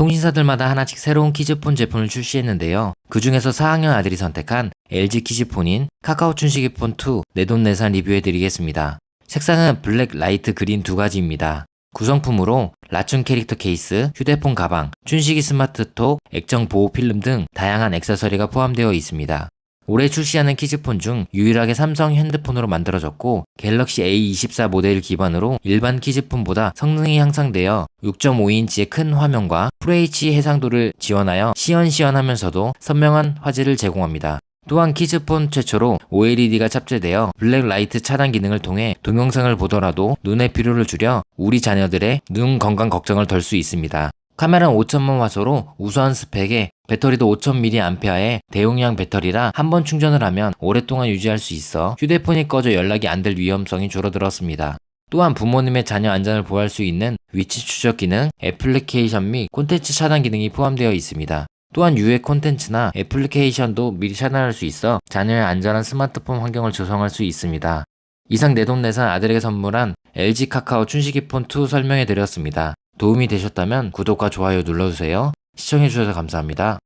통신사들마다 하나씩 새로운 키즈폰 제품을 출시했는데요. 그 중에서 4학년 아들이 선택한 LG 키즈폰인 카카오 춘식이폰 2 내돈내산 리뷰해드리겠습니다. 색상은 블랙, 라이트, 그린 두 가지입니다. 구성품으로 라춘 캐릭터 케이스, 휴대폰 가방, 춘식이 스마트톡, 액정 보호 필름 등 다양한 액세서리가 포함되어 있습니다. 올해 출시하는 키즈폰 중 유일하게 삼성 핸드폰으로 만들어졌고 갤럭시 A24 모델 기반으로 일반 키즈폰보다 성능이 향상되어 6.5인치의 큰 화면과 FHD 해상도를 지원하여 시원시원하면서도 선명한 화질을 제공합니다. 또한 키즈폰 최초로 OLED가 탑재되어 블랙라이트 차단 기능을 통해 동영상을 보더라도 눈의 피로를 줄여 우리 자녀들의 눈 건강 걱정을 덜 수 있습니다. 카메라는 5천만 화소로 우수한 스펙에 배터리도 5000mAh의 대용량 배터리라 한 번 충전을 하면 오랫동안 유지할 수 있어 휴대폰이 꺼져 연락이 안 될 위험성이 줄어들었습니다. 또한 부모님의 자녀 안전을 보호할 수 있는 위치 추적 기능, 애플리케이션 및 콘텐츠 차단 기능이 포함되어 있습니다. 또한 유해 콘텐츠나 애플리케이션도 미리 차단할 수 있어 자녀의 안전한 스마트폰 환경을 조성할 수 있습니다. 이상 내돈내산 아들에게 선물한 LG 카카오 춘식이폰 2 설명해 드렸습니다. 도움이 되셨다면 구독과 좋아요 눌러주세요. 시청해주셔서 감사합니다.